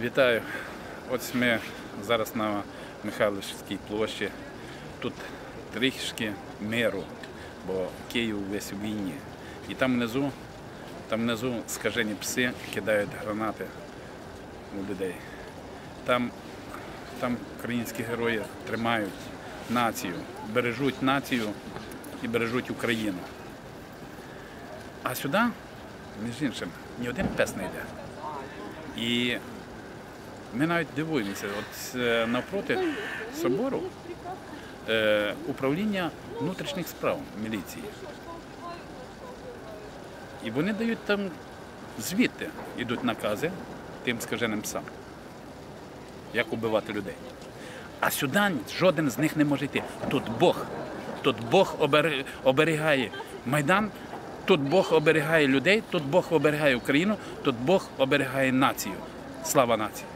Вітаю. Ось ми зараз на Михайлівській площі. Тут трішки миру, бо Київ весь у війні. І там внизу, там внизу скажені пси кидають гранати у людей. Там, там українські герої тримають націю, бережуть націю і бережуть Україну. А сюди, між іншим, ні один пес не йде. І ми навіть дивуємося, от е, навпроти собору е, управління внутрішніх справ міліції. І вони дають там звідти йдуть накази тим скаженим псам, як убивати людей. А сюди жоден з них не може йти. Тут Бог. Тут Бог оберігає Майдан, тут Бог оберігає людей, тут Бог оберігає Україну, тут Бог оберігає націю. Слава нації!